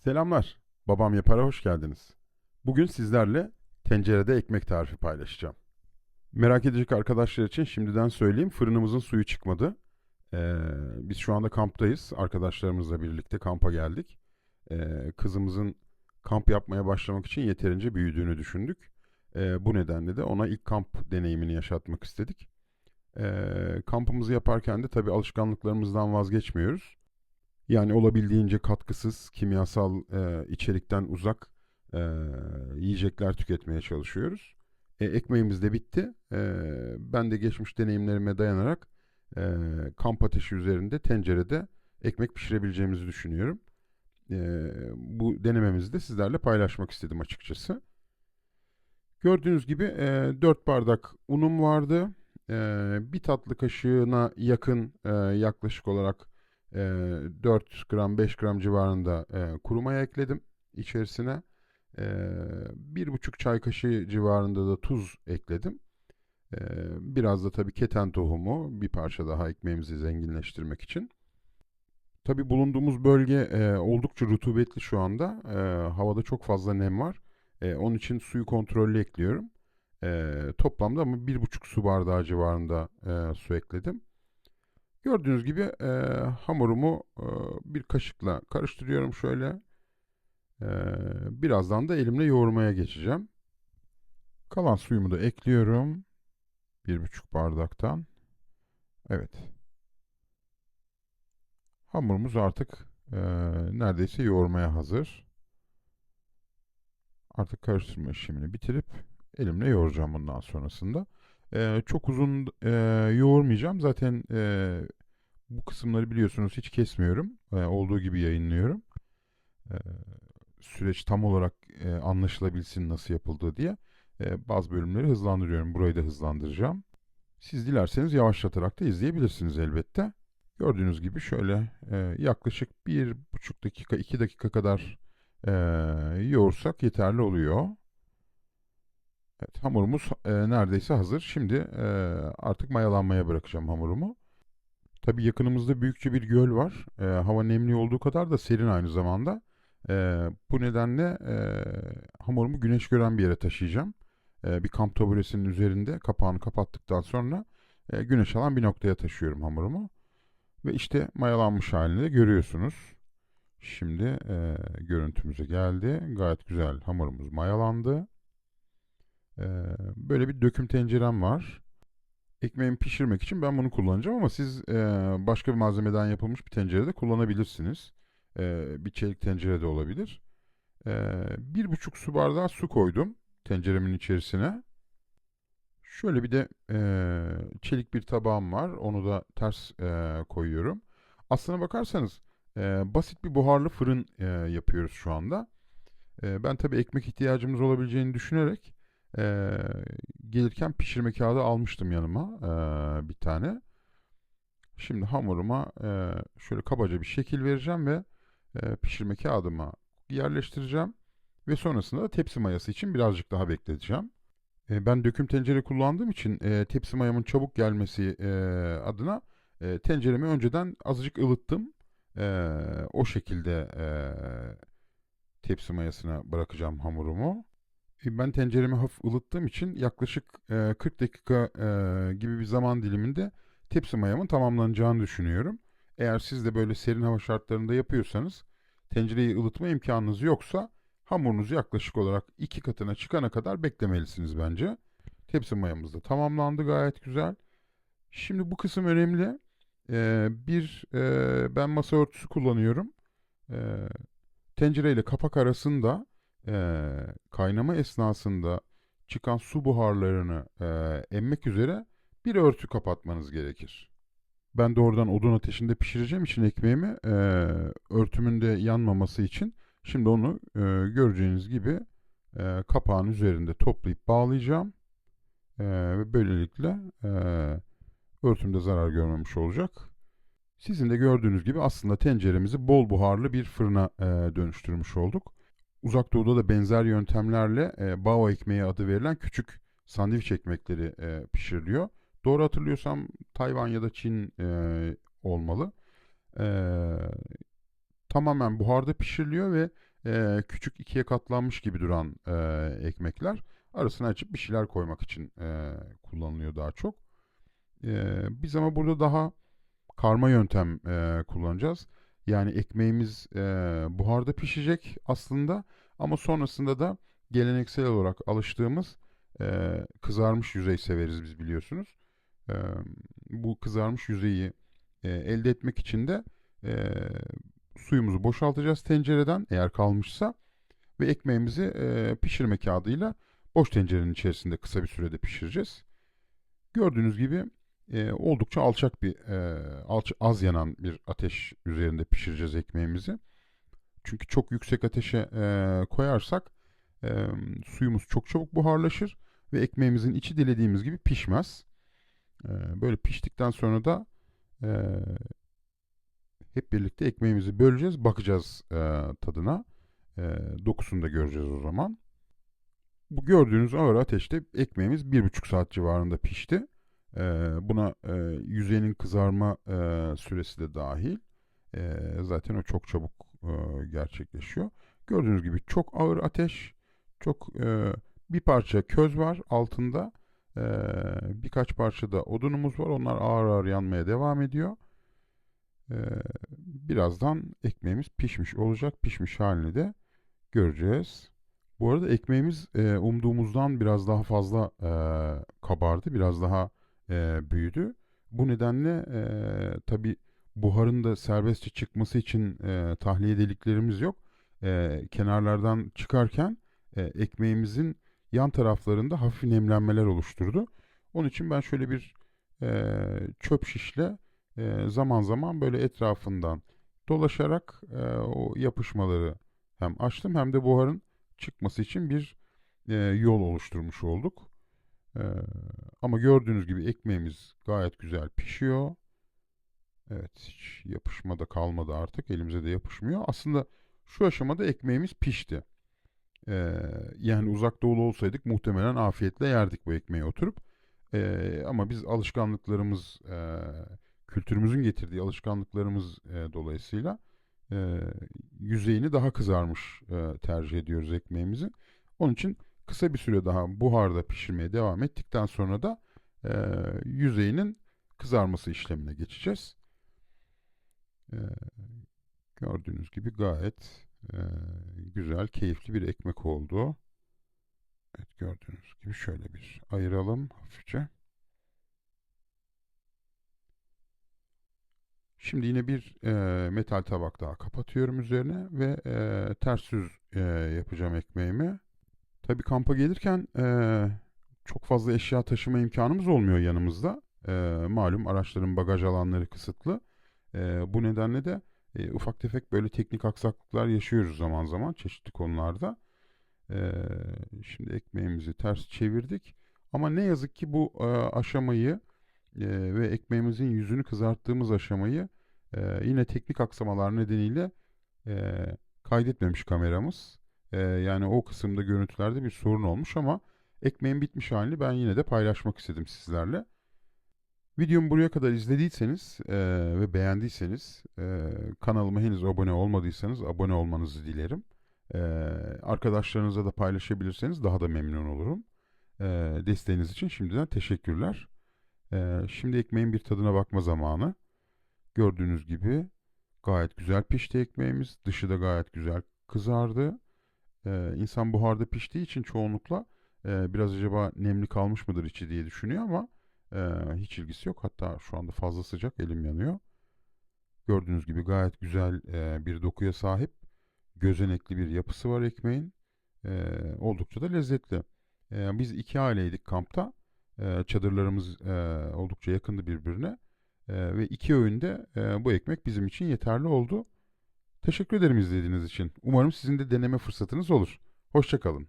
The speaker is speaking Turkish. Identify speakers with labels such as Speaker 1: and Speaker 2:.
Speaker 1: Selamlar. Babam Yapar'a hoş geldiniz. Bugün sizlerle tencerede ekmek tarifi paylaşacağım. Merak edecek arkadaşlar için şimdiden söyleyeyim fırınımızın suyu çıkmadı. Ee, biz şu anda kamptayız. Arkadaşlarımızla birlikte kampa geldik. Ee, kızımızın kamp yapmaya başlamak için yeterince büyüdüğünü düşündük. Ee, bu nedenle de ona ilk kamp deneyimini yaşatmak istedik. Ee, kampımızı yaparken de tabii alışkanlıklarımızdan vazgeçmiyoruz. Yani olabildiğince katkısız, kimyasal e, içerikten uzak e, yiyecekler tüketmeye çalışıyoruz. E, ekmeğimiz de bitti. E, ben de geçmiş deneyimlerime dayanarak e, kamp ateşi üzerinde tencerede ekmek pişirebileceğimizi düşünüyorum. E, bu denememizi de sizlerle paylaşmak istedim açıkçası. Gördüğünüz gibi e, 4 bardak unum vardı. E, bir tatlı kaşığına yakın e, yaklaşık olarak e, 4 gram 5 gram civarında e, kuru maya ekledim içerisine. E, bir buçuk çay kaşığı civarında da tuz ekledim. E, biraz da tabii keten tohumu bir parça daha ekmeğimizi zenginleştirmek için. Tabii bulunduğumuz bölge e, oldukça rutubetli şu anda. E, havada çok fazla nem var. E, onun için suyu kontrollü ekliyorum. E, toplamda ama bir buçuk su bardağı civarında e, su ekledim. Gördüğünüz gibi e, hamurumu e, bir kaşıkla karıştırıyorum şöyle. E, birazdan da elimle yoğurmaya geçeceğim. Kalan suyumu da ekliyorum. Bir buçuk bardaktan. Evet. Hamurumuz artık e, neredeyse yoğurmaya hazır. Artık karıştırma işlemini bitirip elimle yoğuracağım bundan sonrasında. E, çok uzun e, yoğurmayacağım. Zaten e, bu kısımları biliyorsunuz hiç kesmiyorum. E, olduğu gibi yayınlıyorum. E, süreç tam olarak e, anlaşılabilsin nasıl yapıldığı diye e, bazı bölümleri hızlandırıyorum. Burayı da hızlandıracağım. Siz dilerseniz yavaşlatarak da izleyebilirsiniz elbette. Gördüğünüz gibi şöyle e, yaklaşık bir buçuk dakika, iki dakika kadar e, yoğursak yeterli oluyor. Evet, hamurumuz e, neredeyse hazır. Şimdi e, artık mayalanmaya bırakacağım hamurumu. Tabii yakınımızda büyükçe bir göl var. E, hava nemli olduğu kadar da serin aynı zamanda. E, bu nedenle e, hamurumu güneş gören bir yere taşıyacağım. E, bir kamp taburesinin üzerinde kapağını kapattıktan sonra e, güneş alan bir noktaya taşıyorum hamurumu. Ve işte mayalanmış halini de görüyorsunuz. Şimdi e, görüntümüze geldi. Gayet güzel hamurumuz mayalandı. Böyle bir döküm tencerem var. Ekmeğimi pişirmek için ben bunu kullanacağım ama siz başka bir malzemeden yapılmış bir tencerede kullanabilirsiniz. Bir çelik tencere de olabilir. Bir buçuk su bardağı su koydum tenceremin içerisine. Şöyle bir de çelik bir tabağım var. Onu da ters koyuyorum. Aslına bakarsanız basit bir buharlı fırın yapıyoruz şu anda. Ben tabii ekmek ihtiyacımız olabileceğini düşünerek e, gelirken pişirme kağıdı almıştım yanıma e, bir tane. Şimdi hamuruma e, şöyle kabaca bir şekil vereceğim ve e, pişirme kağıdıma yerleştireceğim. Ve sonrasında da tepsi mayası için birazcık daha bekleteceğim. E, ben döküm tencere kullandığım için e, tepsi mayamın çabuk gelmesi e, adına e, tenceremi önceden azıcık ılıttım. E, o şekilde e, tepsi mayasına bırakacağım hamurumu. E, ben tenceremi hafif ılıttığım için yaklaşık e, 40 dakika e, gibi bir zaman diliminde tepsi mayamın tamamlanacağını düşünüyorum. Eğer siz de böyle serin hava şartlarında yapıyorsanız tencereyi ılıtma imkanınız yoksa hamurunuzu yaklaşık olarak iki katına çıkana kadar beklemelisiniz bence. Tepsi mayamız da tamamlandı gayet güzel. Şimdi bu kısım önemli. Ee, bir e, ben masa örtüsü kullanıyorum. Ee, tencere ile kapak arasında e, kaynama esnasında çıkan su buharlarını e, emmek üzere bir örtü kapatmanız gerekir. Ben doğrudan odun ateşinde pişireceğim için ekmeğimi e, örtümün de yanmaması için şimdi onu e, göreceğiniz gibi e, kapağın üzerinde toplayıp bağlayacağım. Ve böylelikle e, örtümde zarar görmemiş olacak. Sizin de gördüğünüz gibi aslında tenceremizi bol buharlı bir fırına e, dönüştürmüş olduk. Uzak Doğu'da da benzer yöntemlerle e, bao ekmeği adı verilen küçük sandviç ekmekleri e, pişiriliyor. Doğru hatırlıyorsam Tayvan ya da Çin e, olmalı. E, tamamen buharda pişiriliyor ve e, küçük ikiye katlanmış gibi duran e, ekmekler. Arasına açıp bir şeyler koymak için e, kullanılıyor daha çok. E, biz ama burada daha karma yöntem e, kullanacağız. Yani ekmeğimiz e, buharda pişecek aslında ama sonrasında da geleneksel olarak alıştığımız e, kızarmış yüzey severiz biz biliyorsunuz. E, bu kızarmış yüzeyi e, elde etmek için de e, suyumuzu boşaltacağız tencereden eğer kalmışsa ve ekmeğimizi e, pişirme kağıdıyla boş tencerenin içerisinde kısa bir sürede pişireceğiz. Gördüğünüz gibi e, oldukça alçak bir e, alç, az yanan bir ateş üzerinde pişireceğiz ekmeğimizi. Çünkü çok yüksek ateşe e, koyarsak e, suyumuz çok çabuk buharlaşır ve ekmeğimizin içi dilediğimiz gibi pişmez. E, böyle piştikten sonra da e, hep birlikte ekmeğimizi böleceğiz, bakacağız e, tadına. E, dokusunu da göreceğiz o zaman. Bu gördüğünüz ağır ateşte ekmeğimiz bir buçuk saat civarında pişti. E, buna e, yüzeyinin kızarma e, süresi de dahil. E, zaten o çok çabuk e, gerçekleşiyor. Gördüğünüz gibi çok ağır ateş, çok e, bir parça köz var altında. E, birkaç parça da odunumuz var. Onlar ağır ağır yanmaya devam ediyor. E, birazdan ekmeğimiz pişmiş olacak. Pişmiş halini de göreceğiz. Bu arada ekmeğimiz e, umduğumuzdan biraz daha fazla e, kabardı. Biraz daha e, büyüdü. Bu nedenle e, tabi buharın da serbestçe çıkması için e, tahliye deliklerimiz yok. E, kenarlardan çıkarken e, ekmeğimizin yan taraflarında hafif nemlenmeler oluşturdu. Onun için ben şöyle bir e, çöp şişle e, zaman zaman böyle etrafından dolaşarak e, o yapışmaları hem açtım hem de buharın çıkması için bir e, yol oluşturmuş olduk. Ama gördüğünüz gibi ekmeğimiz gayet güzel pişiyor. Evet hiç yapışma da kalmadı artık elimize de yapışmıyor. Aslında şu aşamada ekmeğimiz pişti. E, yani uzak doğulu olsaydık muhtemelen afiyetle yerdik bu ekmeği oturup. E, ama biz alışkanlıklarımız, e, kültürümüzün getirdiği alışkanlıklarımız e, dolayısıyla e, yüzeyini daha kızarmış e, tercih ediyoruz ekmeğimizin. Onun için kısa bir süre daha buharda pişirmeye devam ettikten sonra da e, yüzeyinin kızarması işlemine geçeceğiz. E, gördüğünüz gibi gayet e, güzel, keyifli bir ekmek oldu. Evet gördüğünüz gibi şöyle bir ayıralım hafifçe. Şimdi yine bir e, metal tabak daha kapatıyorum üzerine ve e, ters yüz e, yapacağım ekmeğimi. Tabii kampa gelirken e, çok fazla eşya taşıma imkanımız olmuyor yanımızda. E, malum araçların bagaj alanları kısıtlı. E, bu nedenle de e, ufak tefek böyle teknik aksaklıklar yaşıyoruz zaman zaman çeşitli konularda. E, şimdi ekmeğimizi ters çevirdik. Ama ne yazık ki bu e, aşamayı e, ve ekmeğimizin yüzünü kızarttığımız aşamayı e, yine teknik aksamalar nedeniyle e, kaydetmemiş kameramız. E, yani o kısımda görüntülerde bir sorun olmuş ama ekmeğin bitmiş halini ben yine de paylaşmak istedim sizlerle. Videomu buraya kadar izlediyseniz e, ve beğendiyseniz e, kanalıma henüz abone olmadıysanız abone olmanızı dilerim. E, arkadaşlarınıza da paylaşabilirseniz daha da memnun olurum. E, desteğiniz için şimdiden teşekkürler. E, şimdi ekmeğin bir tadına bakma zamanı. Gördüğünüz gibi gayet güzel pişti ekmeğimiz. Dışı da gayet güzel kızardı. E, insan buharda piştiği için çoğunlukla e, biraz acaba nemli kalmış mıdır içi diye düşünüyor ama e, hiç ilgisi yok. Hatta şu anda fazla sıcak elim yanıyor. Gördüğünüz gibi gayet güzel e, bir dokuya sahip. Gözenekli bir yapısı var ekmeğin. E, oldukça da lezzetli. E, biz iki aileydik kampta. E, çadırlarımız e, oldukça yakındı birbirine. E, ve iki öğünde e, bu ekmek bizim için yeterli oldu. Teşekkür ederim izlediğiniz için. Umarım sizin de deneme fırsatınız olur. Hoşçakalın.